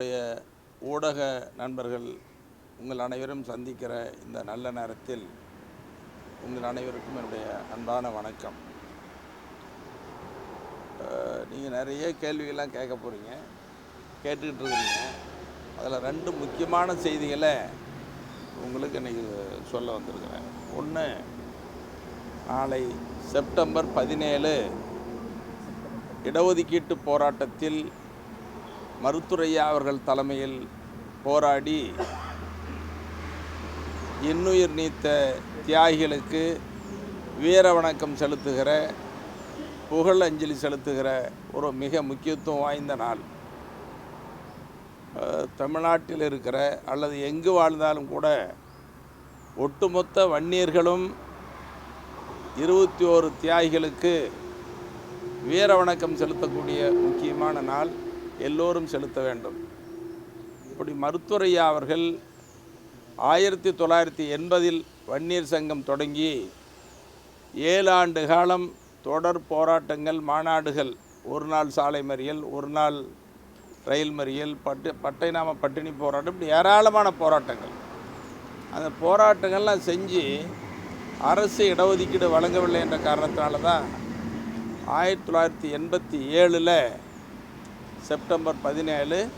என்னுடைய ஊடக நண்பர்கள் உங்கள் அனைவரும் சந்திக்கிற இந்த நல்ல நேரத்தில் உங்கள் அனைவருக்கும் என்னுடைய அன்பான வணக்கம். நீங்கள் நிறைய கேள்விகள்லாம் கேட்க போகிறீங்க கேட்டுக்கிட்டு இருக்கிறீங்க. அதில் ரெண்டு முக்கியமான செய்திகளை உங்களுக்கு இன்றைக்கி சொல்ல வந்திருக்கிறேன். ஒன்று நாளை செப்டம்பர் பதினேழு இடஒதுக்கீட்டு போராட்டத்தில் மருத்துரையா அவர்கள் தலைமையில் போராடி இன்னுயிர் நீத்த தியாகிகளுக்கு வீர வணக்கம் செலுத்துகிற புகழ் அஞ்சலி செலுத்துகிற ஒரு மிக முக்கியத்துவம் வாய்ந்த நாள். தமிழ்நாட்டில் இருக்கிற அல்லது எங்கு வாழ்ந்தாலும் கூட ஒட்டுமொத்த வன்னியர்களும் இருபத்தி ஓரு தியாகிகளுக்கு வீர வணக்கம் செலுத்தக்கூடிய முக்கியமான நாள். எல்லோரும் செலுத்த வேண்டும். இப்படி மருத்துவரையா அவர்கள் ஆயிரத்தி தொள்ளாயிரத்தி எண்பதில் வன்னியர் சங்கம் தொடங்கி ஏழு ஆண்டு காலம் தொடர் போராட்டங்கள் மாநாடுகள் ஒரு நாள் சாலை மறியல் ஒரு நாள் ரயில் மறியல் பட்டு பட்டை நாம பட்டினி போராட்டம் இப்படி ஏராளமான போராட்டங்கள். அந்த போராட்டங்கள்லாம் செஞ்சு அரசு இடஒதுக்கீடு வழங்கவில்லை என்ற காரணத்தினால தான் ஆயிரத்தி தொள்ளாயிரத்தி எண்பத்தி ஏழில் செப்டம்பர் பதினேழு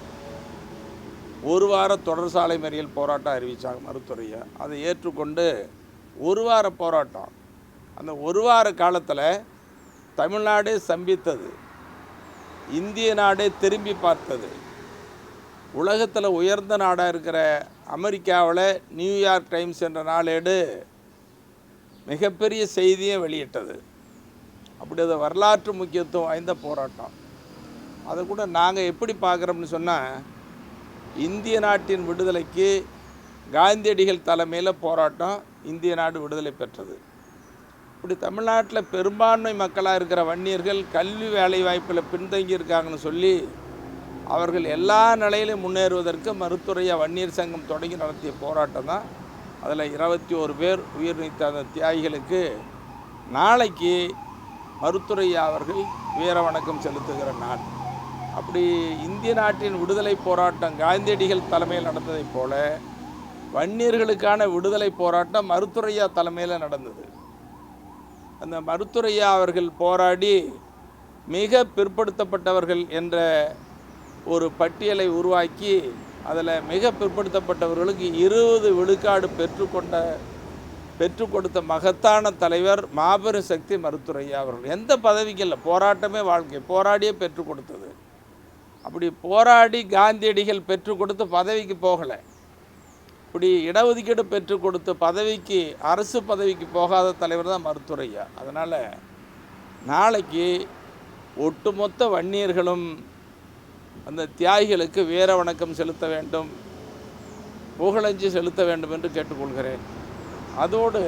ஒரு வார தொடர் சாலை மறியல் போராட்டம் அறிவித்தாங்க மருத்துவரையை. அதை ஏற்றுக்கொண்டு ஒரு வார போராட்டம். அந்த ஒரு வார காலத்தில் தமிழ்நாடே சம்பித்தது. இந்திய நாடே திரும்பி பார்த்தது. உலகத்தில் உயர்ந்த நாடாக இருக்கிற அமெரிக்காவில் நியூயார்க் டைம்ஸ் என்ற நாளேடு மிகப்பெரிய செய்தியை வெளியிட்டது. அப்படி அது வரலாற்று முக்கியத்துவம் வாய்ந்த போராட்டம். அதை கூட நாங்கள் எப்படி பார்க்குறோம்னு சொன்னால் இந்திய நாட்டின் விடுதலைக்கு காந்தியடிகள் தலைமையில் போராட்டம் இந்திய நாடு விடுதலை பெற்றது. இப்படி தமிழ்நாட்டில் பெரும்பான்மை மக்களாக இருக்கிற வன்னியர்கள் கல்வி வேலை வாய்ப்பில் பின்தங்கி இருக்காங்கன்னு சொல்லி அவர்கள் எல்லா நிலையிலும் முன்னேறுவதற்கு மருத்துவரையா வன்னியர் சங்கம் தொடங்கி நடத்திய போராட்டம் தான். அதில் இருபத்தி ஒரு பேர் உயிர் நீத்த அந்த தியாகிகளுக்கு நாளைக்கு மருத்துவரையா அவர்கள் வீர வணக்கம் செலுத்துகிற நாள். அப்படி இந்திய நாட்டின் விடுதலை போராட்டம் காந்தியடிகள் தலைமையில் நடந்ததைப் போல வன்னியர்களுக்கான விடுதலை போராட்டம் மருத்துரையா தலைமையில் நடந்தது. அந்த மருத்துரையா அவர்கள் போராடி மிக பிற்படுத்தப்பட்டவர்கள் என்ற ஒரு பட்டியலை உருவாக்கி அதில் மிக பிற்படுத்தப்பட்டவர்களுக்கு இருபது விழுக்காடு பெற்றுக்கொண்ட பெற்று கொடுத்த மகத்தான தலைவர் மாபெரும் சக்தி மருத்துரையா அவர்கள். எந்த பதவிக்கு இல்லை போராட்டமே வாழ்க்கை போராடியே பெற்றுக் கொடுத்தது. அப்படி போராடி காந்தியடிகள் பெற்றுக் கொடுத்து பதவிக்கு போகலை. இப்படி இடஒதுக்கீடு பெற்றுக் கொடுத்து பதவிக்கு அரசு பதவிக்கு போகாத தலைவர் தான் மருத்துவரையா. அதனால் நாளைக்கு ஒட்டுமொத்த வன்னியர்களும் அந்த தியாகிகளுக்கு வீர வணக்கம் செலுத்த வேண்டும் புகழஞ்சி செலுத்த வேண்டும் என்று கேட்டுக்கொள்கிறேன். அதோடு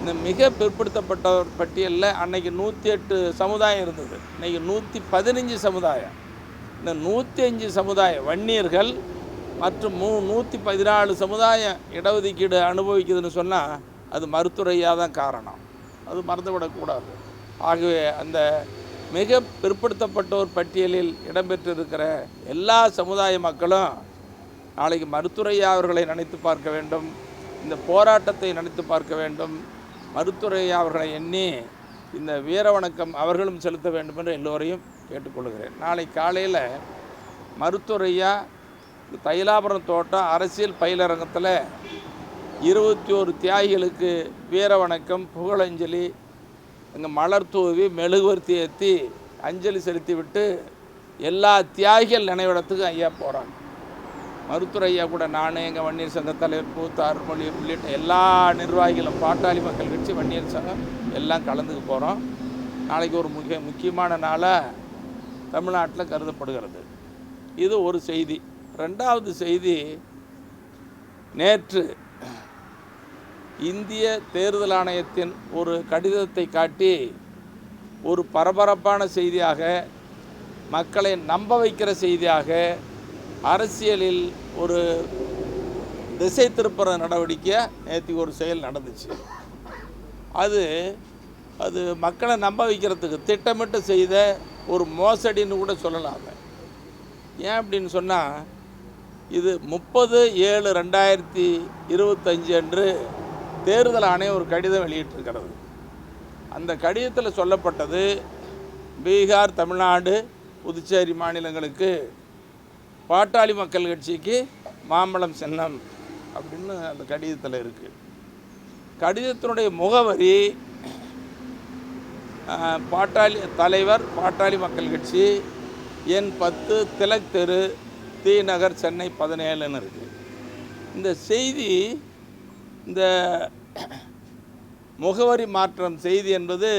இந்த மிக பிற்படுத்தப்பட்டவர் பட்டியலில் அன்னைக்கு நூற்றி எட்டு சமுதாயம் இருந்தது. இன்றைக்கி நூற்றி பதினஞ்சு சமுதாயம். இந்த நூற்றி அஞ்சு சமுதாய வன்னியர்கள் மற்றும் மூ நூற்றி பதினாலு சமுதாயம் இடஒதுக்கீடு அனுபவிக்குதுன்னு சொன்னால் அது மருத்துவரையாக தான் காரணம். அது மறந்துவிடக்கூடாது. ஆகவே அந்த மிக பிற்படுத்தப்பட்டோர் பட்டியலில் இடம்பெற்றிருக்கிற எல்லா சமுதாய மக்களும் நாளைக்கு மருத்துறையா அவர்களை நினைத்து பார்க்க வேண்டும். இந்த போராட்டத்தை நினைத்து பார்க்க வேண்டும். மருத்துறையா அவர்களை எண்ணி இந்த வீரவணக்கம் அவர்களும் செலுத்த வேண்டும் என்று எல்லோரையும் கேட்டுக்கொள்கிறேன். நாளை காலையில் மருத்துவரையா தைலாபுரம் தோட்டம் அரசியல் பயிலரங்கத்தில் இருபத்தி ஒரு தியாகிகளுக்கு வீர வணக்கம் புகழஞ்சலி அங்கே மலர் தூவி மெழுகுவர்த்தி ஏற்றி அஞ்சலி செலுத்தி விட்டு எல்லா தியாகிகள் நினைவிடத்துக்கும் ஐயா போகிறாங்க மருத்துவர் ஐயா கூட நான் எங்கள் வன்னியர் சங்க தலைவர் பூத்த அருள்மொழி உள்ளிட்ட எல்லா நிர்வாகிகளும் பாட்டாளி மக்கள் கட்சி வன்னியர் சங்கம் எல்லாம் கலந்துக்க போகிறோம் நாளைக்கு ஒரு மிக முக்கியமான நாளாக தமிழ்நாட்டில் கருதப்படுகிறது. இது ஒரு செய்தி. ரெண்டாவது செய்தி நேற்று இந்திய தேர்தல் ஆணையத்தின் ஒரு கடிதத்தை காட்டி ஒரு பரபரப்பான செய்தியாக மக்களை நம்ப வைக்கிற செய்தியாக அரசியலில் ஒரு திசை திருப்புற நடவடிக்கை நேற்று ஒரு செயல் நடந்துச்சு. அது அது மக்களை நம்ப வைக்கிறதுக்கு திட்டமிட்டு செய்த ஒரு மோசடின்னு கூட சொல்லலாம் அதை ஏன் அப்படின்னு சொன்னால் இது முப்பது ஏழு ரெண்டாயிரத்தி இருபத்தஞ்சு அன்று தேர்தல் ஆணையம் ஒரு கடிதம் வெளியிட்டிருக்கிறது. அந்த கடிதத்தில் சொல்லப்பட்டது பீகார் தமிழ்நாடு புதுச்சேரி மாநிலங்களுக்கு பாட்டாளி மக்கள் கட்சிக்கு மாம்பழம் சின்னம் அப்படின்னு அந்த கடிதத்தில் இருக்குது கடிதத்தினுடைய முகவரி பாட்டாளி தலைவர் பாட்டாளி மக்கள் கட்சி என் பத்து திலக் தெரு தி நகர் சென்னை பதினேழுன்னு இருக்குது இந்த செய்தி இந்த முகவரி மாற்றம் செய்தி என்பது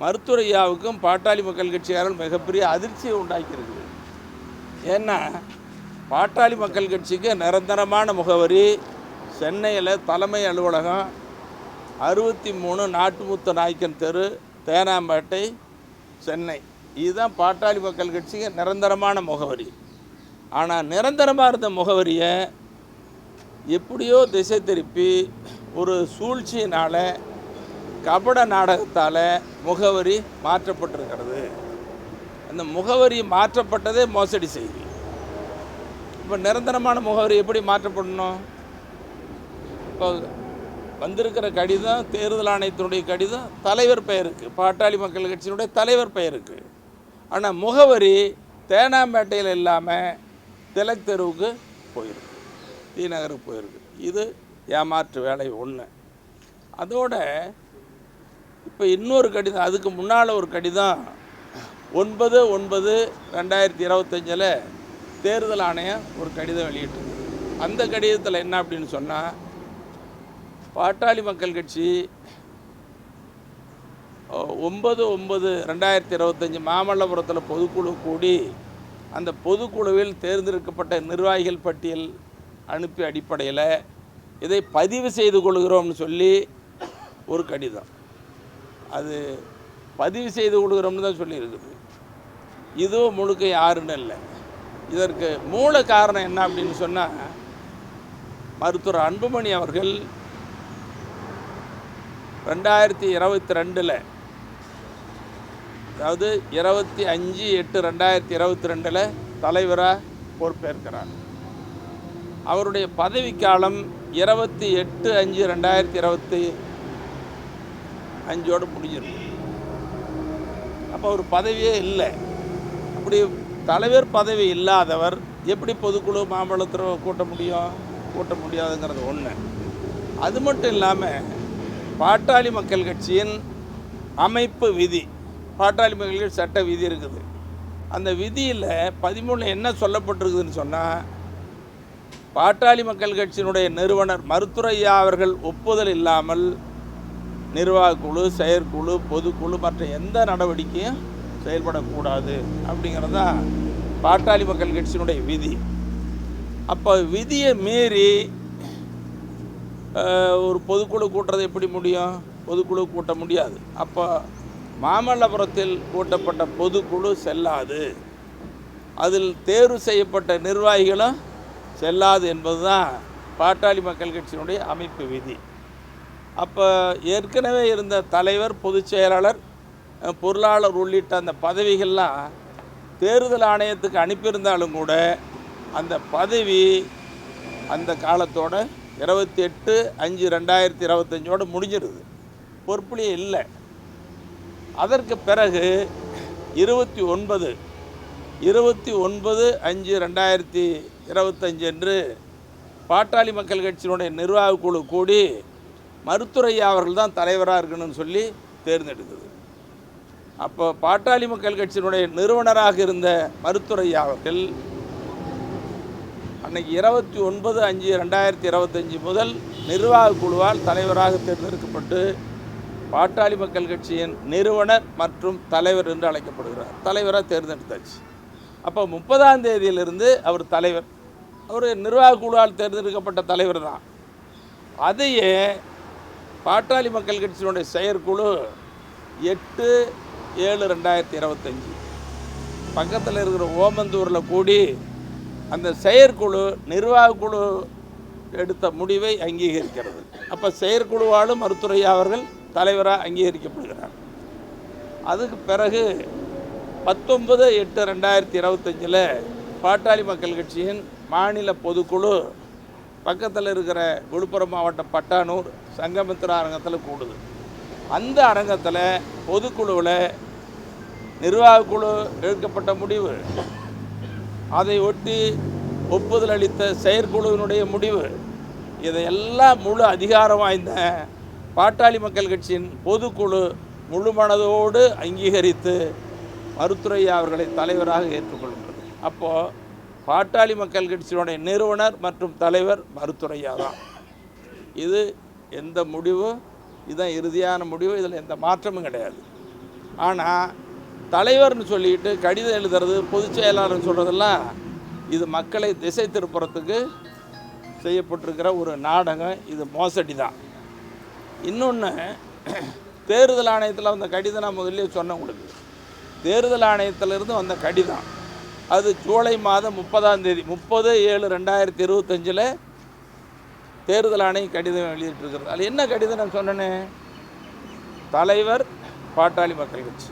மருத்துவரையாவுக்கும் பாட்டாளி மக்கள் கட்சியாரும் மிகப்பெரிய அதிர்ச்சியை உண்டாக்கியிருக்கு. ஏன்னா பாட்டாளி மக்கள் கட்சிக்கு நிரந்தரமான முகவரி சென்னையில் தலைமை அலுவலகம் அறுபத்தி மூணு நாட்டுமுத்த நாயக்கன் தெரு தேனாம்பேட்டை சென்னை. இதுதான் பாட்டாளி மக்கள் கட்சிக்கு நிரந்தரமான முகவரி. ஆனால் நிரந்தரமாக இருந்த முகவரியை எப்படியோ திசை திருப்பி ஒரு சூழ்ச்சியினால் கபட நாடகத்தால் முகவரி மாற்றப்பட்டிருக்கிறது. அந்த முகவரி மாற்றப்பட்டதே மோசடி செய்தி. இப்போ நிரந்தரமான முகவரி எப்படி மாற்றப்படணும்? இப்போ வந்திருக்கிற கடிதம் தேர்தல் ஆணையத்தினுடைய கடிதம் தலைவர் பெயருக்கு பாட்டாளி மக்கள் கட்சியினுடைய தலைவர் பெயருக்கு. ஆனால் முகவரி தேனாம்பேட்டையில் இல்லாமல் திலக் தெருவுக்கு போயிருக்கு. டி நகருக்கு போயிருக்கு. இது ஏமாற்று வேலை ஒன்று அதோட இப்போ இன்னொரு கடிதம் அதுக்கு முன்னால் ஒரு கடிதம். ஒன்பது ஒன்பது ரெண்டாயிரத்தி இருபத்தஞ்சில் தேர்தல் ஆணையம் ஒரு கடிதம் வெளியிட்டிருக்கு. அந்த கடிதத்தில் என்ன அப்படின்னு சொன்னால் பாட்டாளி மக்கள் கட்சி ஒம்பது ஒன்பது ஒன்பது ரெண்டாயிரத்தி இருபத்தஞ்சி மாமல்லபுரத்தில் பொதுக்குழு கூடி அந்த பொதுக்குழுவில் தேர்ந்தெடுக்கப்பட்ட நிர்வாகிகள் பட்டியல் அனுப்பி அடிப்படையில் இதை பதிவு செய்து கொள்கிறோம்னு சொல்லி ஒரு கடிதம். அது பதிவு செய்து கொள்கிறோம்னு தான் சொல்லியிருக்குது. இதுவும் முழுக்க யாருன்னு இல்லை. இதற்கு மூல காரணம் என்ன அப்படின்னு சொன்னால் மருத்துவர் அன்புமணி அவர்கள் ரெண்டாயிரத்தி இருபத்தி ரெண்டில். அதாவது இருபத்தி அஞ்சு எட்டு ரெண்டாயிரத்தி இருபத்தி ரெண்டில் தலைவராக பொறுப்பேற்கிறார். அவருடைய பதவிக்காலம் இருபத்தி எட்டு அஞ்சு ரெண்டாயிரத்தி இருபத்தி அஞ்சோடு முடிஞ்சிருக்கு. அப்போ அவர் பதவியே இல்லை. அப்படி தலைவர் பதவி இல்லாதவர் எப்படி பொதுக்குழு மாம்பழத்தில் கூட்ட முடியும் கூட்ட முடியாதுங்கிறது ஒன்று அது மட்டும் இல்லாமல் பாட்டாளி மக்கள் கட்சியின் அமைப்பு விதி. பாட்டாளி மக்கள் கட்சி சட்ட விதி இருக்குது. அந்த விதியில் பதிமூணில் என்ன சொல்லப்பட்டிருக்குதுன்னு சொன்னால் பாட்டாளி மக்கள் கட்சியினுடைய நிறுவனர் மருத்துரையா அவர்கள் ஒப்புதல் இல்லாமல் நிர்வாகக்குழு செயற்குழு பொதுக்குழு மற்ற எந்த நடவடிக்கையும் செயல்படக்கூடாது அப்படிங்கிறது தான் பாட்டாளி மக்கள் கட்சியினுடைய விதி. அப்போ விதியை மீறி ஒரு பொதுக்குழு கூட்டுறது எப்படி முடியும்? பொதுக்குழு கூட்ட முடியாது. அப்போ மாமல்லபுரத்தில் கூட்டப்பட்ட பொதுக்குழு செல்லாது. அதில் தேர்வு செய்யப்பட்ட நிர்வாகிகளும் செல்லாது என்பது தான் பாட்டாளி மக்கள் கட்சியினுடைய அமைப்பு விதி. அப்போ ஏற்கனவே இருந்த தலைவர் பொதுச் செயலாளர் பொருளாளர் உள்ளிட்ட அந்த பதவிகள்லாம் தேர்தல் ஆணையத்துக்கு அனுப்பியிருந்தாலும் கூட அந்த பதவி அந்த காலத்தோட இருபத்தி எட்டு அஞ்சு ரெண்டாயிரத்தி இருபத்தஞ்சோடு முடிஞ்சிருது. பொறுப்புலேயே இல்லை. அதற்கு பிறகு இருபத்தி ஒன்பது இருபத்தி ஒன்பது அஞ்சு ரெண்டாயிரத்தி இருபத்தஞ்சு அன்று பாட்டாளி மக்கள் கட்சியினுடைய நிர்வாகக் குழு கூடி மருத்துரையா அவர்கள் தான் தலைவராக இருக்கணும்னு சொல்லி தேர்ந்தெடுத்தது. அப்போ பாட்டாளி மக்கள் கட்சியினுடைய நிறுவனராக இருந்த மருத்துரையா அவர்கள் அன்னைக்கு இருபத்தி ஒன்பது அஞ்சு ரெண்டாயிரத்தி இருபத்தஞ்சி முதல் நிர்வாகக் குழுவால் தலைவராக தேர்ந்தெடுக்கப்பட்டு பாட்டாளி மக்கள் கட்சியின் நிறுவனர் மற்றும் தலைவர் என்று அழைக்கப்படுகிறார். தலைவராக தேர்ந்தெடுத்தாச்சு. அப்போ முப்பதாம் தேதியிலிருந்து அவர் தலைவர். அவர் நிர்வாக குழுவால் தேர்ந்தெடுக்கப்பட்ட தலைவர் தான். அதையே பாட்டாளி மக்கள் கட்சியினுடைய செயற்குழு எட்டு ஏழு ரெண்டாயிரத்தி இருபத்தஞ்சி. பக்கத்தில் இருக்கிற ஓமந்தூரில் கூடி அந்த செயற்குழு நிர்வாகக்குழு எடுத்த முடிவை அங்கீகரிக்கிறது. அப்போ செயற்குழுவாலும் மருத்துவரையா அவர்கள் தலைவராக அங்கீகரிக்கப்படுகிறார். அதுக்கு பிறகு பத்தொன்பது எட்டு ரெண்டாயிரத்தி இருபத்தஞ்சில் பாட்டாளி மக்கள் கட்சியின் மாநில பொதுக்குழு பக்கத்தில் இருக்கிற விழுப்புரம் மாவட்டம் பட்டானூர் சங்கமித்திர அரங்கத்தில் கூடுது. அந்த அரங்கத்தில் பொதுக்குழுவில் நிர்வாகக்குழு எடுக்கப்பட்ட முடிவு. அதை ஒட்டி ஒப்புதல் அளித்த செயற்குழுவினுடைய முடிவு இதையெல்லாம் முழு அதிகாரம் வாய்ந்த பாட்டாளி மக்கள் கட்சியின் பொதுக்குழு முழு மனதோடு அங்கீகரித்து மருத்துரையா அவர்களை தலைவராக ஏற்றுக்கொள்கிறது அப்போது பாட்டாளி மக்கள் கட்சியினுடைய நிறுவனர் மற்றும் தலைவர் மருத்துரையா தான். இது எந்த முடிவு? இதுதான் இறுதியான முடிவு. இதில் எந்த மாற்றமும் கிடையாது. ஆனால் தலைவர்னு சொல்லிட்டு கடிதம் எழுதுறது பொதுச் செயலாளர்னு சொல்கிறதெல்லாம் இது மக்களை திசை திருப்புறத்துக்கு செய்யப்பட்டிருக்கிற ஒரு நாடகம். இது மோசடி தான் இன்னொன்று தேர்தல் ஆணையத்தில் வந்த கடிதம் நான் முதல்ல சொன்னேன் உங்களுக்கு. தேர்தல் ஆணையத்திலிருந்து வந்த கடிதம். அது ஜூலை மாதம் முப்பதாம் தேதி முப்பது ஏழு ரெண்டாயிரத்தி இருபத்தஞ்சில் தேர்தல் ஆணையம் கடிதம் வெளியிட்டிருக்கிறது அதில் என்ன கடிதம் நான் சொன்னேனே? தலைவர் பாட்டாளி மக்கள் கட்சி.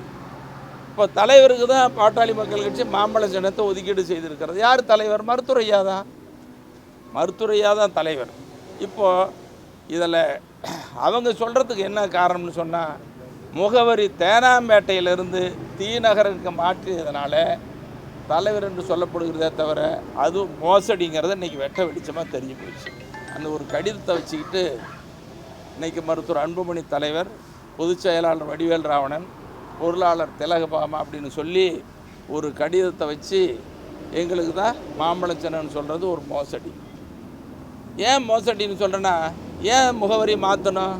இப்போ தலைவருக்கு தான் பாட்டாளி மக்கள் கட்சி மாம்பழ சின்னத்தை ஒதுக்கீடு செய்திருக்கிறது. யார் தலைவர்? மருத்துவரையா தான். மருத்துவரையா தான் தலைவர். இப்போது இதில் அவங்க சொல்கிறதுக்கு என்ன காரணம்னு சொன்னால் முகவரி தேனாம்பேட்டையிலிருந்து தீநகருக்கு மாற்றியதுனால தலைவர் என்று சொல்லப்படுகிறதே தவிர அது மோசடிங்கிறத இன்றைக்கி வெட்ட வெளிச்சமாக தெரிஞ்சு போயிடுச்சு. அந்த ஒரு கடிதத்தை வச்சுக்கிட்டு இன்றைக்கி மருத்துவர் அன்புமணி தலைவர் பொதுச் செயலாளர் வடிவேல் ராவணன் பொருளாளர் திலகபாமா அப்படின்னு சொல்லி ஒரு கடிதத்தை வச்சு எங்களுக்கு தான் மாம்பழச்சனன் சொல்கிறது ஒரு மோசடி. ஏன் மோசடின்னு சொல்கிறேன்னா ஏன் முகவரி மாற்றணும்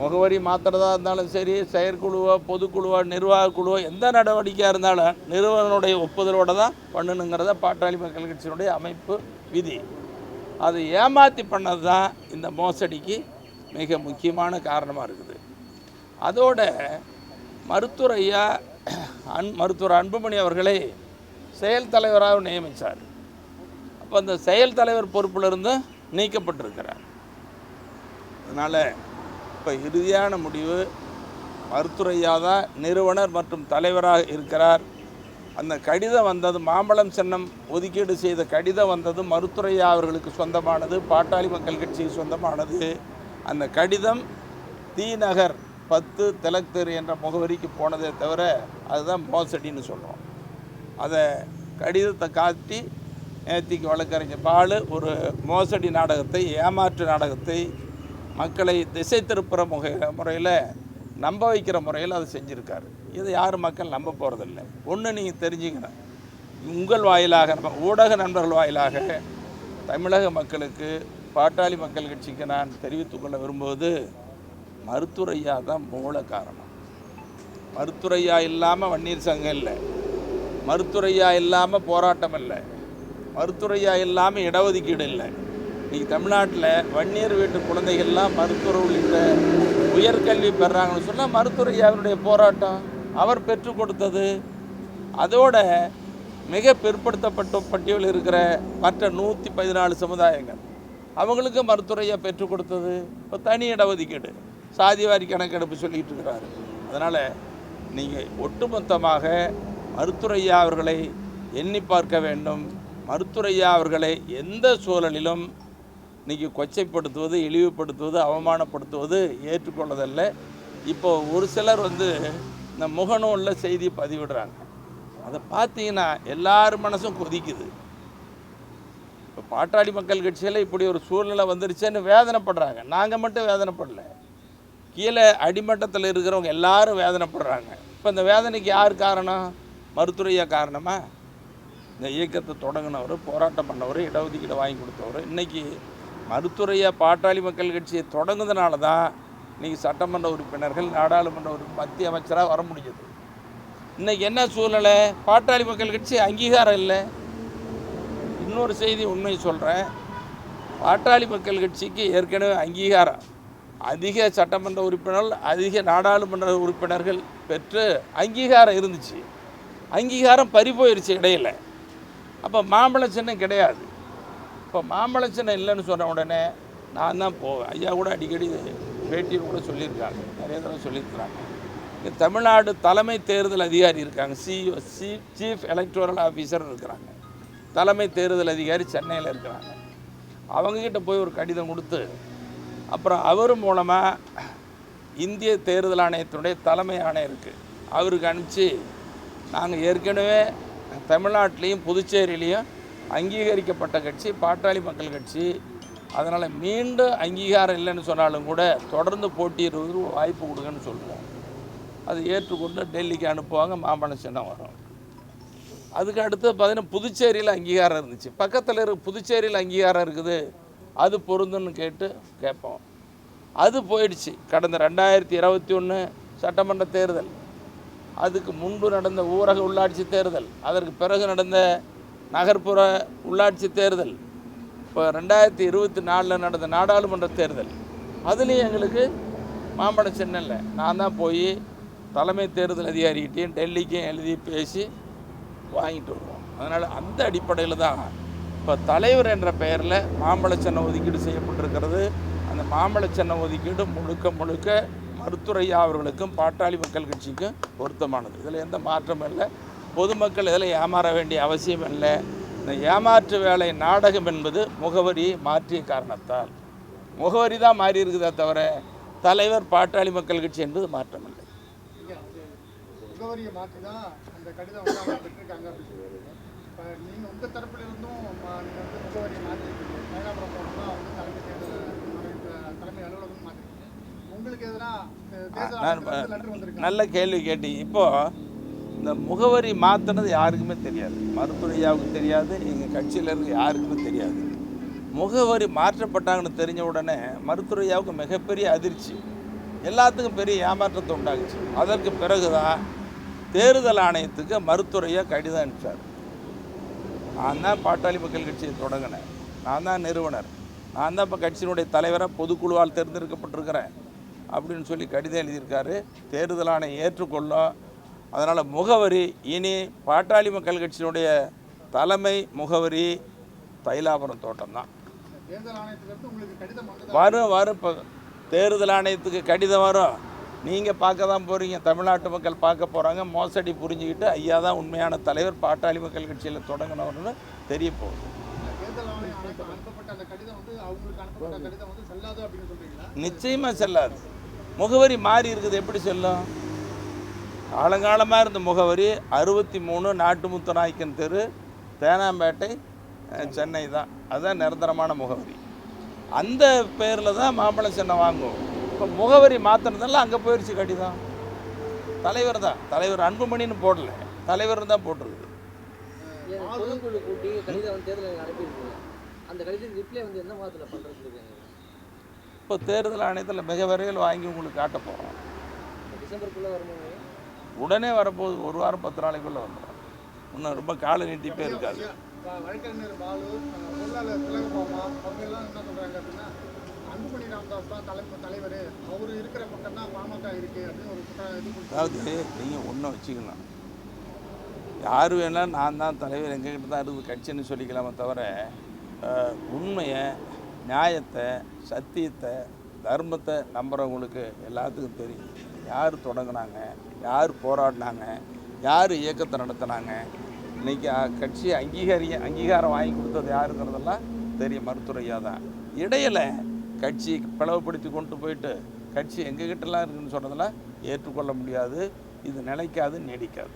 முகவரி மாற்றுறதா இருந்தாலும் சரி செயற்குழுவோ பொதுக்குழுவோ நிர்வாக குழுவோ எந்த நடவடிக்கையாக இருந்தாலும் நிறுவனனுடைய ஒப்புதலோடு தான் பண்ணணுங்கிறத பாட்டாளி மக்கள் கட்சியினுடைய அமைப்பு விதி. அதை ஏமாற்றி பண்ணது தான் இந்த மோசடிக்கு மிக முக்கியமான காரணமாக இருக்குது. அதோட மருத்துவர் ஐயா அன் மருத்துவர் அன்புமணி அவர்களை செயல் தலைவராக நியமித்தார் அப்போ அந்த செயல் தலைவர் பொறுப்பிலிருந்து நீக்கப்பட்டிருக்கிறார். அதனால் இப்போ இறுதியான முடிவு மருத்துரையா தான் நிறுவனர் மற்றும் தலைவராக இருக்கிறார். அந்த கடிதம் வந்தது மாம்பழம் சின்னம் ஒதுக்கீடு செய்த கடிதம் வந்தது மருத்துரையா அவர்களுக்கு சொந்தமானது பாட்டாளி மக்கள் கட்சிக்கு சொந்தமானது. அந்த கடிதம் தீநகர் பத்து திலக் தெரு என்ற முகவரிக்கு போனதே தவிர அதுதான் மோசடின்னு சொல்கிறோம் அதை கடிதத்தை காட்டி நேத்திக்கு வழக்கறிஞர் பாலு ஒரு மோசடி நாடகத்தை ஏமாற்று நாடகத்தை மக்களை திசை திருப்புற முக முறையில் நம்ப வைக்கிற முறையில் அதை செஞ்சுருக்காரு. இதை யாரும் மக்கள் நம்ப போகிறதில்ல ஒன்று நீங்கள் தெரிஞ்சுக்கணும். உங்கள் வாயிலாக நம்ம ஊடக நண்பர்கள் வாயிலாக தமிழக மக்களுக்கு பாட்டாளி மக்கள் கட்சிக்கு நான் தெரிவித்துக்கொள்ள விரும்புவது மருத்துவரையா தான் மூல காரணம் மருத்துவரையா இல்லாமல் வன்னீர் சங்கம் இல்லை. மருத்துவரையா இல்லாமல் போராட்டம் இல்லை. மருத்துவரையா இல்லாமல் இடஒதுக்கீடு இல்லை. இன்றைக்கி தமிழ்நாட்டில் வன்னியர் வீட்டு குழந்தைகள்லாம் மருத்துவர் உள்ளிட்ட உயர்கல்வி பெறாங்கன்னு சொன்னால் மருத்துவரையாவினுடைய போராட்டம் அவர் பெற்றுக் கொடுத்தது. அதோட மிக பிற்படுத்தப்பட்ட பட்டியலில் இருக்கிற மற்ற நூற்றி பதினாலு சமுதாயங்கள் அவங்களுக்கு மருத்துவரையா பெற்றுக் கொடுத்தது. இப்போ தனி இடஒதுக்கீடு. சாதிவாரி கணக்கெடுப்பு சொல்லிட்டு இருக்கிறாரு. அதனால் நீங்கள் ஒட்டுமொத்தமாக மருத்துவரையா அவர்களை எண்ணி பார்க்க வேண்டும். மருத்துவரையா அவர்களை எந்த சூழலிலும் இன்றைக்கி கொச்சைப்படுத்துவது இழிவுபடுத்துவது அவமானப்படுத்துவது ஏற்றுக்கொள்ளதல்ல இப்போ ஒரு சிலர் வந்து இந்த முகநூலில் செய்தி பதிவிடுறாங்க. அதை பார்த்தீங்கன்னா எல்லார் மனசும் கொதிக்குது. இப்போ பாட்டாளி மக்கள் கட்சியில் இப்படி ஒரு சூழ்நிலை வந்துருச்சேன்னு வேதனைப்படுறாங்க. நாங்கள் மட்டும் வேதனைப்படல. கீழே அடிமட்டத்தில் இருக்கிறவங்க எல்லாரும் வேதனைப்படுறாங்க. இப்போ இந்த வேதனைக்கு யார் காரணம்? மருத்துவரையா காரணமா? இந்த இயக்கத்தை தொடங்கினவர் போராட்டம் பண்ணவர் இடஒதுக்கீடு வாங்கி கொடுத்தவர். இன்றைக்கி மருத்துவரையா பாட்டாளி மக்கள் கட்சியை தொடங்குனதுனால தான் இன்றைக்கி சட்டமன்ற உறுப்பினர்கள் நாடாளுமன்ற உறுப்பினர் மத்திய அமைச்சராக வர முடிஞ்சது. இன்றைக்கி என்ன சூழ்நிலை? பாட்டாளி மக்கள் கட்சி அங்கீகாரம் இல்லை. இன்னொரு செய்தி உண்மை சொல்கிறேன் பாட்டாளி மக்கள் கட்சிக்கு ஏற்கனவே அங்கீகாரம். அதிக சட்டமன்ற உறுப்பினர்கள் அதிக நாடாளுமன்ற உறுப்பினர்கள் பெற்று அங்கீகாரம் இருந்துச்சு. அங்கீகாரம் பறி போயிடுச்சு இடையில. அப்போ மாம்பழ சின்னம் கிடையாது. இப்போ மாம்பழ சின்னம் இல்லைன்னு சொன்ன உடனே நான் தான் போவேன். ஐயா கூட அடிக்கடி பேட்டியில் கூட சொல்லியிருக்காங்க. நிறைய தடவை சொல்லியிருக்கிறாங்க. இங்கே தமிழ்நாடு தலைமை தேர்தல் அதிகாரி இருக்காங்க. சி சீஃப் எலக்டோரல் ஆஃபீஸர் இருக்கிறாங்க. தலைமை தேர்தல் அதிகாரி சென்னையில் இருக்கிறாங்க. அவங்கக்கிட்ட போய் ஒரு கடிதம் கொடுத்து அப்புறம் அவர் மூலமாக இந்திய தேர்தல் ஆணையத்தினுடைய தலைமை ஆணையருக்கு அவருக்கு அனுப்பிச்சு நாங்கள் ஏற்கனவே தமிழ்நாட்டிலையும் புதுச்சேரியிலையும் அங்கீகரிக்கப்பட்ட கட்சி பாட்டாளி மக்கள் கட்சி. அதனால் மீண்டும் அங்கீகாரம் இல்லைன்னு சொன்னாலும் கூட தொடர்ந்து போட்டியிடுவதற்கு வாய்ப்பு கொடுங்கன்னு சொல்லுவோம் அது ஏற்றுக்கொண்டு டெல்லிக்கு அனுப்புவாங்க மாமன சின்னம் வரும். அதுக்கு அடுத்து பார்த்தீங்கன்னா புதுச்சேரியில் அங்கீகாரம் இருந்துச்சு. பக்கத்தில் இருக்க புதுச்சேரியில் அங்கீகாரம் இருக்குது. அது பொருந்துன்னு கேட்டு கேட்போம். அது போயிடுச்சு. கடந்த ரெண்டாயிரத்தி இருபத்தி ஒன்று சட்டமன்ற தேர்தல். அதுக்கு முன்பு நடந்த ஊரக உள்ளாட்சி தேர்தல். அதற்கு பிறகு நடந்த நகர்ப்புற உள்ளாட்சி தேர்தல். இப்போ ரெண்டாயிரத்தி இருபத்தி நாலில் நடந்த நாடாளுமன்ற தேர்தல். அதுலேயும் எங்களுக்கு மாம்பழம் சின்னம் இல்லை. நான் தான் போய் தலைமை தேர்தல் அதிகாரிகிட்டையும் டெல்லிக்கும் எழுதி பேசி வாங்கிட்டு வருவோம். அதனால் அந்த அடிப்படையில் தான் இப்போ தலைவர் என்ற பெயரில் மாம்பழ ஒதுக்கீடு செய்யப்பட்டிருக்கிறது. அந்த மாம்பழ ஒதுக்கீடு முழுக்க முழுக்க மருத்துரையா அவர்களுக்கும் பாட்டாளி மக்கள் கட்சிக்கும் பொருத்தமானது. இதில் எந்த மாற்றமும் இல்லை. பொதுமக்கள் இதில் ஏமாற வேண்டிய அவசியம் இல்லை. இந்த ஏமாற்று வேலை நாடகம் என்பது முகவரியை மாற்றிய காரணத்தால். முகவரி தான் மாறி இருக்குதே தவிர தலைவர் பாட்டாளி மக்கள் கட்சி என்பது மாற்றமில்லை. முகவரியை மாற்றி தான் அந்த கடிதம் பெற்றிருக்காங்க இப்போ நீங்கள் உங்கள் தரப்புல இருந்தும் ம- நீங்க வந்து முகவரியை மாற்றிருக்கீங்க மயிலாப்புரம் போனோம்னா வந்து தலைமை தேர்தல் தலைமை அலுவலகம் மாற்றிருக்கீங்க உங்களுக்கு எதிராக நல்ல கேள்வி கேட்டீங்க. இப்போது இந்த முகவரி மாற்றினது யாருக்குமே தெரியாது. மருத்துவரையாவுக்கு தெரியாது எங்கள் கட்சியில் இருக்க யாருக்குமே தெரியாது. முகவரி மாற்றப்பட்டாங்கன்னு தெரிஞ்ச உடனே மருத்துவரையாவுக்கு மிகப்பெரிய அதிர்ச்சி. எல்லாத்துக்கும் பெரிய ஏமாற்றத்தை உண்டாகுச்சு அதற்கு பிறகு தான் தேர்தல் ஆணையத்துக்கு மருத்துவரையா கடிதம் அனுப்பிச்சார். நான் தான் பாட்டாளி மக்கள் கட்சியை தொடங்கினேன். நான் தான் நிறுவனர். நான் தான் இப்போ கட்சியினுடைய தலைவராக பொதுக்குழுவால் தேர்ந்தெடுக்கப்பட்டிருக்கிறேன் அப்படின்னு சொல்லி கடிதம் எழுதியிருக்காரு. தேர்தல் ஆணையம் ஏற்றுக்கொள்ளும். அதனால் முகவரி இனி பாட்டாளி மக்கள் கட்சியினுடைய தலைமை முகவரி தைலாபுரம் தோட்டம் தான். தேர்தல் ஆணையத்திலிருந்து உங்களுக்கு கடிதம் வந்ததா? வரும் வரும். இப்போ தேர்தல் ஆணையத்துக்கு கடிதம் வரும். நீங்கள் பார்க்க தான் போகிறீங்க தமிழ்நாட்டு மக்கள் பார்க்க போகிறாங்க மோசடி புரிஞ்சுக்கிட்டு ஐயா தான் உண்மையான தலைவர். பாட்டாளி மக்கள் கட்சியில் தொடங்கினவர்னு தெரிய போகுது. நிச்சயமாக செல்லாது. முகவரி மாறி இருக்குது. எப்படி செல்லும்? காலங்காலமாக இருந்த முகவரி அறுபத்தி மூணு நாட்டுமுத்து நாயக்கன் தெரு தேனாம்பேட்டை சென்னை தான். அதுதான் நிரந்தரமான முகவரி. அந்த பேரில் தான் மாம்பழ சென்னை வாங்குவோம். இப்போ முகவரி மாற்றினதெல்லாம் அங்கே போயிடுச்சு கடிதம். தலைவர் தான். தலைவர் அன்புமணின்னு போடல. தலைவர் தான் இருக்கீங்க இப்போ தேர்தல் ஆணையத்தில் மிக விரைவில் வாங்கி உங்களுக்கு காட்ட போகிறோம் டிசம்பருக்குள்ளே வரணும் உடனே வரப்போகுது. ஒரு வாரம் பத்து நாளைக்குள்ளே வந்துடும் இன்னும் ரொம்ப கால நீட்டிப்பே இருக்காது. வ- வழக்கறிஞர் பாலு அஹ், பொருளாளர் திலகபாமா அவங்க எல்லாம் என்ன சொல்றாங்க அப்படின்னா அன்புமணி ராமதாஸ் தான் தலைமை தலைவர். அவர் இருக்கிற பக்கம் தான் பாமக இருக்கு அப்படின்னு ஒரு அதாவது நீங்கள் ஒன்றை வச்சுக்கணும் யார் வேணால் நான் தான் தலைவர் எங்ககிட்ட தான் இருக்குது கட்சின்னு சொல்லிக்கலாமே தவிர உண்மையை நியாயத்தை சத்தியத்தை தர்மத்தை நம்புகிறவங்களுக்கு எல்லாத்துக்கும் தெரியும். யார் தொடங்கினாங்க யார் போராடினாங்க யார் இயக்கத்தை நடத்தினாங்க. இன்றைக்கி கட்சி அங்கீகாரிய அங்கீகாரம் வாங்கி கொடுத்தது யாருங்கிறதெல்லாம் தெரியும் மருத்துவரையா தான். இடையில கட்சி பிளவுபடுத்தி கொண்டு போயிட்டு கட்சி எங்ககிட்டலாம் இருக்குன்னு சொன்னதெல்லாம் ஏற்றுக்கொள்ள முடியாது. இது நிலைக்காது நீடிக்காது.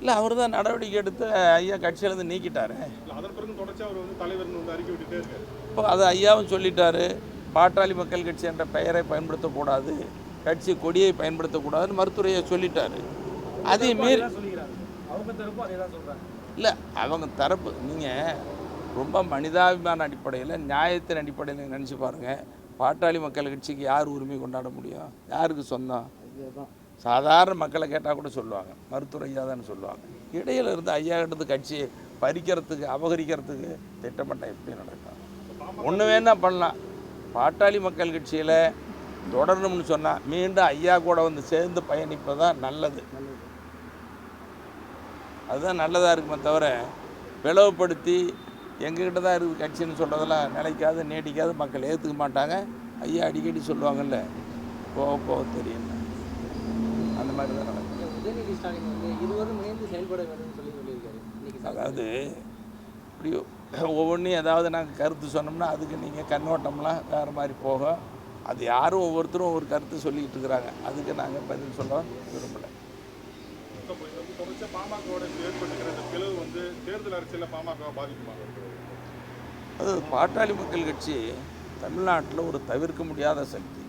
இல்லை அவர் தான் நடவடிக்கை எடுத்து ஐயா கட்சியிலேருந்து நீக்கிட்டாரு. இல்லை அதன் பிறகு தொடர்ச்சியா அவர் வந்து தலைவர்னு வந்து அறிக்கை விட்டுட்டே இருக்காரு. இப்போ அது ஐயாவும் சொல்லிட்டாரு பாட்டாளி மக்கள் கட்சி என்ற பெயரை பயன்படுத்தக்கூடாது கட்சி கொடியை பயன்படுத்தக்கூடாதுன்னு மருத்துவரையை சொல்லிட்டாரு. அதையும் மீறி அவங்க தரப்பும் அதே தான் சொல்றாங்க. இல்லை அவங்க தரப்பு நீங்கள் ரொம்ப மனிதாபிமான அடிப்படையில் நியாயத்தின் அடிப்படையில் நினச்சி பாருங்கள் பாட்டாளி மக்கள் கட்சிக்கு யார் உரிமை கொண்டாட முடியும்? யாருக்கு சொந்தம்? சாதாரண மக்களை கேட்டால் கூட சொல்லுவாங்க. மருத்துவர் ஐயா தான் சொல்லுவாங்க. இடையில இருந்து ஐயா கிட்ட கட்சியை பறிக்கிறதுக்கு அபகரிக்கிறதுக்கு திட்டமிட்ட எப்படி நடக்கும்? ஒன்று வேணா பண்ணலாம். பாட்டாளி மக்கள் கட்சியில் தொடரணும்னு சொன்னால் மீண்டும் ஐயா கூட வந்து சேர்ந்து பயணிப்பது தான் நல்லது. அதுதான் நல்லதாக இருக்குமே தவிர பிளவுபடுத்தி எங்ககிட்ட தான் இருக்குது கட்சின்னு சொல்கிறதெல்லாம் நிலைக்காது நீடிக்காது மக்கள் ஏற்றுக்க மாட்டாங்க. ஐயா அடிக்கடி சொல்லுவாங்கல்ல போக போக தெரியும். அந்த மாதிரி தான் நடக்கும் உதயநிதி ஸ்டாலின் வந்து இருவரும் இணைந்து செயல்பட வேண்டும்னு சொல்லி சொல்லியிருக்காரு. அதாவது இப்படி ஒவ்வொன்றையும் ஏதாவது நாங்கள் கருத்து சொன்னோம்னா அதுக்கு நீங்கள் கண்ணோட்டம்லாம் வேறு மாதிரி போகும் அது யாரும் ஒவ்வொருத்தரும் ஒவ்வொரு கருத்து சொல்லிக்கிட்டு இருக்கிறாங்க. அதுக்கு நாங்கள் பதில் சொல்ல விரும்பலை. தொடர்ச்சியாக பாமகவோட ஏற்பட்டுக்கிற இந்த பிளவு வந்து தேர்தல் அரசியலில் பாமக பாதிக்குமா? அது பாட்டாளி மக்கள் கட்சி தமிழ்நாட்டில் ஒரு தவிர்க்க முடியாத சக்தி.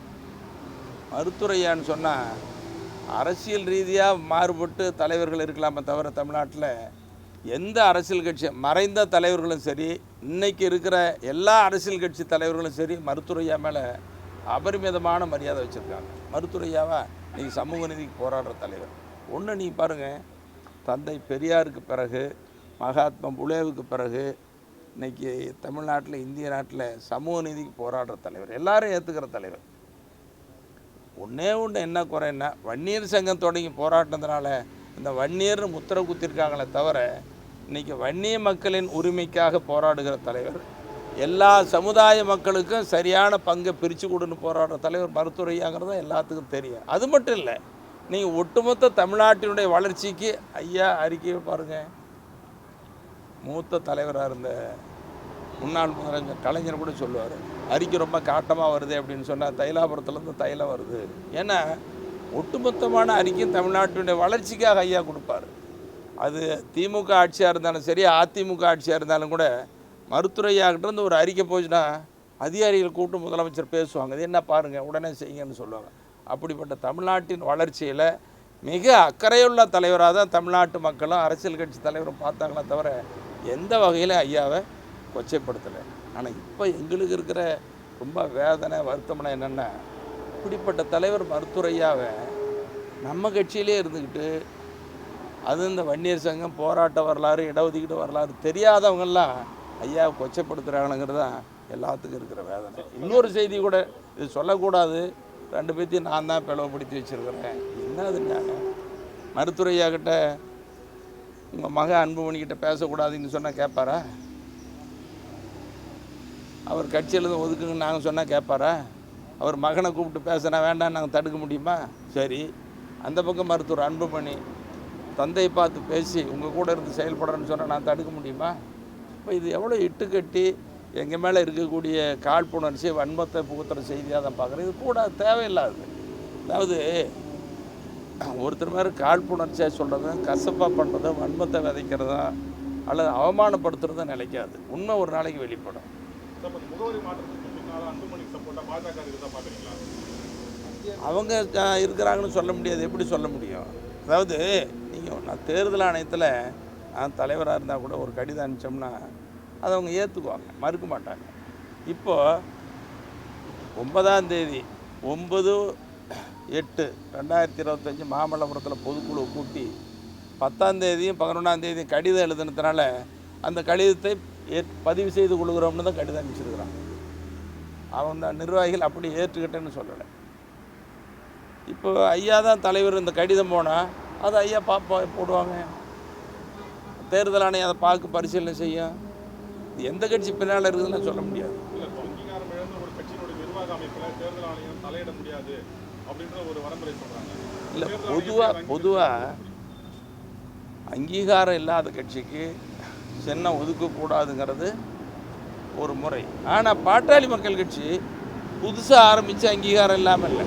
மருத்துரையான்னு சொன்னால் அரசியல் ரீதியாக மாறுபட்டு தலைவர்கள் இருக்கலாமே தவிர தமிழ்நாட்டில் எந்த அரசியல் கட்சி மறைந்த தலைவர்களும் சரி இன்றைக்கி இருக்கிற எல்லா அரசியல் கட்சி தலைவர்களும் சரி மருத்துரையா மேலே அபரிமிதமான மரியாதை வச்சுருக்காங்க. மருத்துரையாவை இன்றைக்கி சமூக நீதிக்கு போராடுற தலைவர். ஒன்று நீ பாருங்கள் தந்தை பெரியாருக்கு பிறகு மகாத்மா புலேவுக்கு பிறகு இன்றைக்கி தமிழ்நாட்டில் இந்திய நாட்டில் சமூக நீதிக்கு போராடுற தலைவர் எல்லாரும் ஏற்றுக்கிற தலைவர். ஒன்றே ஒன்று என்ன குறைன்னா வன்னியர் சங்கம் தொடங்கி போராட்டினதுனால இந்த வன்னியர்னு முத்திர குத்திருக்காங்களே தவிர இன்றைக்கி வன்னிய மக்களின் உரிமைக்காக போராடுகிற தலைவர் எல்லா சமுதாய மக்களுக்கும் சரியான பங்கை பிரித்து கொடுன்னு போராடுற தலைவர் மருத்துவரையாங்கிறது எல்லாத்துக்கும் தெரியும். அது மட்டும் இல்லை நீங்கள் ஒட்டுமொத்த தமிழ்நாட்டினுடைய வளர்ச்சிக்கு ஐயா அறிக்கையை பாருங்கள் மூத்த தலைவராக இருந்த முன்னாள் முதலமைச்சர் கலைஞர் கூட சொல்லுவார் அறிக்கை ரொம்ப காட்டமாக வருது அப்படின்னு சொன்னால் தைலாபுரத்துலேருந்து தைலம் வருது. ஏன்னா ஒட்டுமொத்தமான அறிக்கையும் தமிழ்நாட்டினுடைய வளர்ச்சிக்காக ஐயா கொடுப்பார். அது திமுக ஆட்சியாக இருந்தாலும் சரி அதிமுக ஆட்சியாக இருந்தாலும் கூட மருத்துவரையாகிட்டேருந்து ஒரு அறிக்கை போச்சுன்னா அதிகாரிகள் கூப்பிட்டு முதலமைச்சர் பேசுவாங்க. இது என்ன பாருங்கள் உடனே செய்யுங்கன்னு சொல்லுவாங்க. அப்படிப்பட்ட தமிழ்நாட்டின் வளர்ச்சியில் மிக அக்கறையுள்ள தலைவராக தான் தமிழ்நாட்டு மக்களும் அரசியல் கட்சி தலைவரும் பார்த்தாங்களே தவிர எந்த வகையில் ஐயாவை கொச்சைப்படுத்தலை. ஆனால் இப்போ எங்களுக்கு இருக்கிற ரொம்ப வேதனை வருத்தம்னா என்னென்னா இப்படிப்பட்ட தலைவர் மருத்துவரையாவை நம்ம கட்சியிலே இருந்துக்கிட்டு அது இந்த வன்னியர் சங்கம் போராட்ட வரலாறு இடஒதுக்கீடு வரலாறு தெரியாதவங்கெல்லாம் ஐயாவை கொச்சைப்படுத்துகிறாங்களுங்கிறது தான் எல்லாத்துக்கும் இருக்கிற வேதனை. இன்னொரு செய்தி கூட இது சொல்லக்கூடாது. ரெண்டு பேர்த்தையும் நான் தான் பிளவுபடுத்தி வச்சுருக்கிறேன். என்னது நான் நியாயம் உங்கள் மக அன்புமணிக்கிட்ட பேசக்கூடாதுன்னு சொன்னால் கேட்பாரா அவர் கட்சியிலேருந்து ஒதுக்குங்க நாங்கள் சொன்னால் கேட்பாரா அவர் மகனை கூப்பிட்டு பேசுனா வேண்டாம் நாங்கள் தடுக்க முடியுமா? சரி. அந்த பக்கம் மருத்துவர் அன்புமணி தந்தையை பார்த்து பேசி உங்கள் கூட இருந்து செயல்படுறேன்னு சொன்னால் நான் தடுக்க முடியுமா? இப்போ இது எவ்வளோ இட்டுக்கட்டி எங்கள் மேலே இருக்கக்கூடிய காழ்ப்புணர்ச்சி வன்மத்தை புகுத்துற செய்தியாக தான் பார்க்குறேன். இது கூட தேவையில்லாது அதாவது ஒருத்தர் மாதிரி காழ்ப்புணர்ச்சியாக சொல்கிறதும் கசப்பாக பண்ணுறதும் வன்மத்தை விதைக்கிறதும் அல்லது அவமானப்படுத்துறதும் நிலைக்காது உண்மை ஒரு நாளைக்கு வெளிப்படும். அவங்க இருக்கிறாங்கன்னு சொல்ல முடியாது. எப்படி சொல்ல முடியும்? அதாவது நீங்கள் நான் தேர்தல் ஆணையத்தில் நான் தலைவராக இருந்தால் கூட ஒரு கடிதம் அனுப்பிச்சோம்னா அதை அவங்க ஏற்றுக்குவாங்க மறுக்க மாட்டாங்க. இப்போது ஒன்பதாம் தேதி ஒம்பது எட்டு ரெண்டாயிரத்தி இருபத்தஞ்சி மாமல்லபுரத்தில் பொதுக்குழு கூட்டி பத்தாம் தேதியும் பதினொன்றாம் தேதியும் கடிதம் எழுதுனதுனால அந்த கடிதத்தை ஏற் பதிவு செய்து கொள்கிறோம்னு தான் கடிதம் அனுப்பிச்சிருக்கிறான் அவன் தான் நிர்வாகிகள் அப்படி ஏற்றுக்கிட்டேன்னு சொல்லலை. இப்போ ஐயா தான் தலைவர் இந்த கடிதம் போனால் அதை ஐயா பாப்பா போடுவாங்க. தேர்தல் ஆணையம் அதை பார்க்க பரிசீலனை செய்யும். எந்த கட்சி பின்னால் இருக்குதுன்னு சொல்ல முடியாது. இல்லை பொதுவாக பொதுவாக அங்கீகாரம் இல்லாத கட்சிக்கு சின்னம் ஒதுக்கக்கூடாதுங்கிறது ஒரு முறை. ஆனால் பாட்டாளி மக்கள் கட்சி புதுசாக ஆரம்பித்து அங்கீகாரம் இல்லாமல் இல்லை.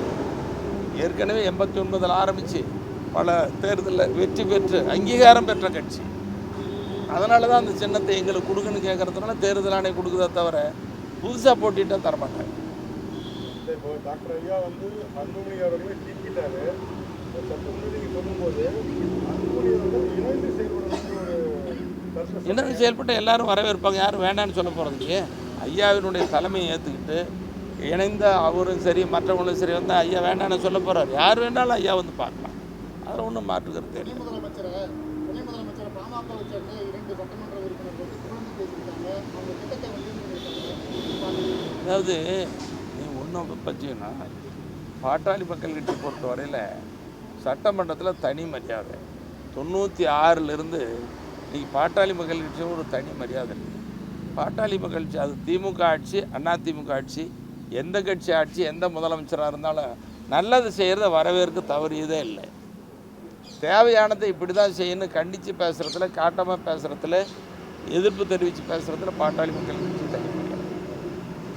ஏற்கனவே எண்பத்தி ஒன்பதில் ஆரம்பித்து பல தேர்தலில் வெற்றி பெற்று அங்கீகாரம் பெற்ற கட்சி. அதனால தான் அந்த சின்னத்தை எங்களுக்கு கொடுக்குன்னு கேட்குறதுனால தேர்தல் ஆணையம் கொடுக்குதே தவிர புதுசாக போட்டிட்டா தரமாட்டாங்க. இப்போ டாக்டர் ஐயா வந்து அன்புமணி அவர்களே தீர்க்கிட்டாரு சற்று முன்னாடி நீங்கள் சொல்லும்போது அன்புமணி அவர்கள் இணைந்து செயல்பட்டு எல்லாரும் வரவேற்பாங்க. யாரும் வேண்டாம்னு சொல்ல போகிறது இல்லையே? ஐயாவினுடைய தலைமையை ஏற்றுக்கிட்டு இணைந்த அவரும் சரி மற்றவங்களும் சரி வந்து ஐயா வேண்டாம்னு சொல்ல போகிறார் யார் வேணாலும் ஐயா வந்து பார்க்கலாம். அதில் ஒன்றும் மாற்றுக்கிறது துணை தெரியல முதலமைச்சரை துணை முதலமைச்சரை பாமகவை சேர்ந்த இரண்டு சட்டமன்ற உறுப்பினர்கள் வந்து புகழ்ந்து பேசியிருக்காங்க அவங்க திட்டத்தை வந்து அதாவது நீ ஒன்றும் பற்றினா பாட்டாளி மக்கள்கிட்ட பொறுத்த வரையில் சட்டமன்றத்தில் தனி மரியாதை. தொண்ணூற்றி ஆறிலிருந்து இன்றைக்கி பாட்டாளி மக்கள் கட்சி ஒரு தனி மரியாதை இருக்குது பாட்டாளி மக்கள் கட்சி அது திமுக ஆட்சி அண்ணா திமுக ஆட்சி எந்த கட்சி ஆட்சி எந்த முதலமைச்சராக இருந்தாலும் நல்லது செய்கிறத வரவேற்க தவறியதே இல்லை. தேவையானதை இப்படி தான் செய்யணும் கண்டித்து பேசுகிறதுல காட்டமாக பேசுகிறதுல எதிர்ப்பு தெரிவித்து பேசுகிறதுல பாட்டாளி மக்கள் கட்சி தனி.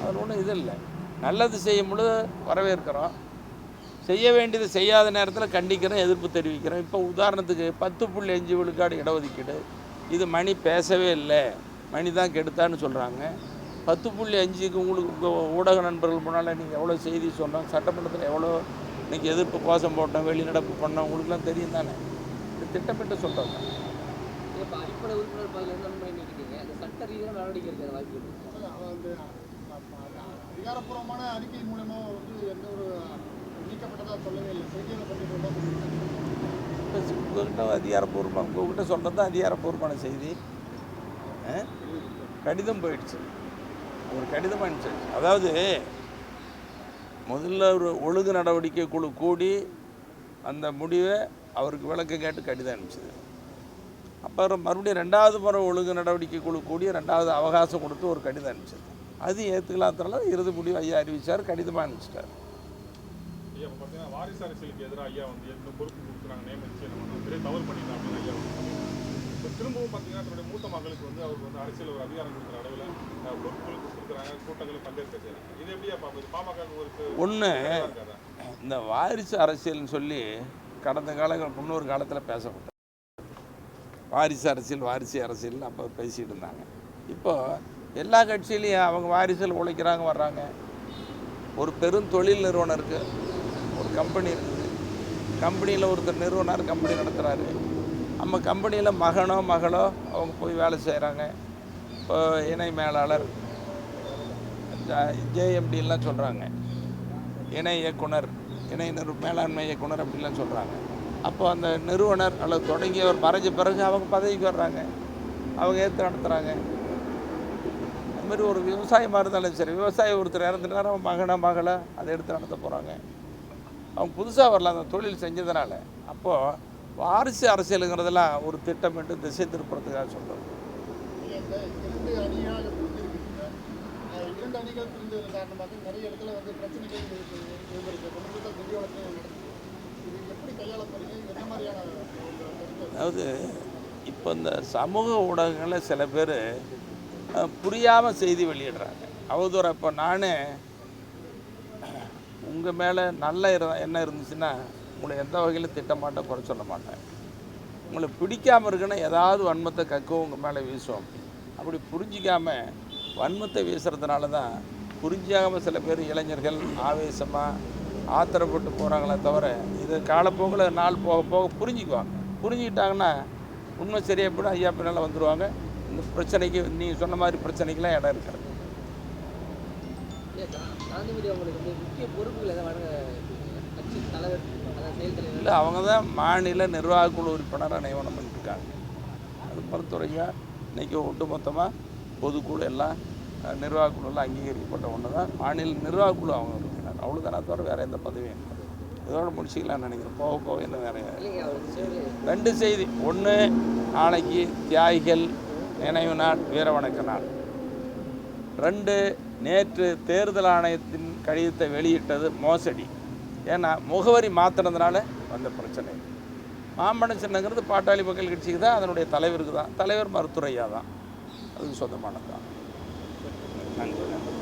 அதில் ஒன்றும் இது இல்லை. நல்லது செய்யும் பொழுது வரவேற்கிறோம். செய்ய வேண்டியது செய்யாத நேரத்தில் கண்டிக்கிறோம் எதிர்ப்பு தெரிவிக்கிறோம் இப்போ உதாரணத்துக்கு பத்து புள்ளி அஞ்சு விழுக்காடு இடஒதுக்கீடு. இது மணி பேசவே இல்லை. மணி தான் கெடுத்தான்னு சொல்கிறாங்க பத்து புள்ளி அஞ்சுக்கு உங்களுக்கு உங்கள் ஊடக நண்பர்கள் முன்னால் நீங்கள் எவ்வளோ செய்தி சொன்னோம் சட்டமன்றத்தில் எவ்வளோ இன்னைக்கு எதிர்ப்பு கோஷம் போட்டோம் வெளிநடப்பு பண்ணோம் உங்களுக்குலாம் தெரியும் தானே? இது திட்டமிட்டு சொல்கிறோம் இப்போ அடிப்படை உறுப்பினர் அந்த சட்ட ரீதியான நடவடிக்கை இருக்கிற வாய்ப்பு இருக்கு இல்ல, அவன் வந்து அ- அதிகாரப்பூர்வமான அறிக்கை மூலமாக வந்து எந்த ஒரு நீக்கப்பட்டதாக சொல்லவே இல்லை. செய்தியில் பண்ணிட்டு உங்கள்கிட்ட அதிகாரப்பூர்வமாக உங்கள்கிட்ட சொல்கிறது தான் அதிகாரப்பூர்வமான செய்தி. கடிதம் போயிடுச்சு. ஒரு கடிதம் அனுப்பிச்சு. அதாவது முதல்ல ஒரு ஒழுங்கு நடவடிக்கை குழு கூடி அந்த முடிவை அவருக்கு விளக்கம் கேட்டு கடிதம் அனுப்பிச்சது. அப்புறம் மறுபடியும் ரெண்டாவது முறை ஒழுங்கு நடவடிக்கை குழு கூடி ரெண்டாவது அவகாசம் கொடுத்து ஒரு கடிதம் அனுப்பிச்சது. அது ஏற்றுக்கலாத்தனால இறுதி முடிவு ஐயா அறிவிச்சார் கடிதமாக அனுப்பிச்சிட்டார். கொடுக்குறாங்க திரும்பவும் பார்த்தீங்கன்னா தன்னுடைய மூத்த மகளுக்கு வந்து அவருக்கு வந்து அரசியல் ஒரு அதிகாரம் கொடுக்குற அளவில் கொடுத்துருக்காங்க கூட்டங்களில் பங்கேற்க செய்யறாங்க. இது எப்படியா பாமக ஒரு ஒன்று இந்த வாரிசு அரசியல்னு சொல்லி கடந்த காலங்கள் முன்னொரு காலத்தில் பேசப்பட்டது. வாரிசு அரசியல் வாரிசு அரசியல்னு அப்போ பேசிகிட்டு இருந்தாங்க. இப்போ எல்லா கட்சியிலையும் அவங்க வாரிசில் உழைக்கிறாங்க வர்றாங்க. ஒரு பெரும் தொழில் நிறுவனம் இருக்குது ஒரு கம்பெனி இருக்குது கம்பெனியில் ஒருத்தர் நிறுவனர் கம்பெனி நடத்துகிறாரு நம்ம கம்பெனியில் மகனோ மகளோ அவங்க போய் வேலை செய்கிறாங்க இப்போ இணை மேலாளர் ஜேஎம்டிலாம் சொல்கிறாங்க இணை இயக்குனர் இணை நிறு மேலாண்மை இயக்குனர் அப்படிலாம் சொல்கிறாங்க அப்போ அந்த நிறுவனர் அல்லது தொடங்கியவர் மறைஞ்ச பிறகு அவங்க பதவிக்கு வர்றாங்க. அவங்க ஏற்று நடத்துகிறாங்க அது மாதிரி ஒரு விவசாயமாக இருந்தாலும் சரி விவசாயி ஒருத்தர் இறந்துட்டாரு அவன் மகனை மகளை அதை எடுத்து நடத்த போகிறாங்க அவங்க புதுசாக வரல அந்த தொழில் செஞ்சதுனால. அப்போது வாரிசு அரசியலுங்கிறதெல்லாம் ஒரு திட்டமிட்டு திசை திருப்புறதுக்காக கருத்து? அதாவது இப்போ இந்த சமூக ஊடகங்களில் சில பேர் புரியாமல் செய்தி வெளியிடுறாங்க. அவதூறு இப்போ நான் உங்கள் மேலே நல்ல இரு என்ன இருந்துச்சுன்னா உங்களை எந்த வகையிலும் திட்டமாட்டேன் குறை சொல்ல மாட்டேன். உங்களை பிடிக்காமல் இருக்குன்னா ஏதாவது வன்மத்தை கக்கவும் உங்கள் மேலே வீசுவோம். அப்படி புரிஞ்சிக்காமல் வன்மத்தை வீசுறதுனால தான் புரிஞ்சாமல் சில பேர் இளைஞர்கள் ஆவேசமாக ஆத்திரப்பட்டு போகிறாங்களே தவிர இது காலப்போக்கில் நாள் போக போக புரிஞ்சுக்குவாங்க. புரிஞ்சுக்கிட்டாங்கன்னா உண்மை சரியா போய்டும் ஐயா பின்னால் வந்துடுவாங்க பிரச்சனைக்கு நீ சொன்ன மாதிரி பிரச்சனைக்கெல்லாம் இடம் இருக்கிறது இல்லை அவங்க தான் மாநில நிர்வாகக் குழு உறுப்பினராக நியமனம் பண்ணிருக்காங்க. அது மருத்துவரையாக இன்றைக்கி ஒட்டுமொத்தமாக பொதுக்குழு எல்லாம் அஹ், நிர்வாகக் குழுலாம் அங்கீகரிக்கப்பட்ட ஒன்று தான். மாநில நிர்வாகக் குழு அவங்க உறுப்பினர். அவ்வளோதானே தவிர வேறு எந்த பதவியும் இதோட முடிச்சிக்கலாம்னு நினைக்கிறேன். போக போக இன்னும் நிறைய ரெண்டு செய்தி. ஒன்று நாளைக்கு தியாகிகள் நினைவு நாள் வீரவணக்க நாள். ரெண்டு நேற்று தேர்தல் ஆணையத்தின் கடிதத்தை வெளியிட்டது மோசடி. ஏன்னா முகவரி மாற்றினதுனால வந்த பிரச்சனை. மாம்பழம் சின்னங்கிறது பாட்டாளி மக்கள் கட்சிக்கு தான் அதனுடைய தலைவருக்கு தான். தலைவர் மருத்துவரையா தான். அதுக்கு சொந்தமானது தான். நன்றி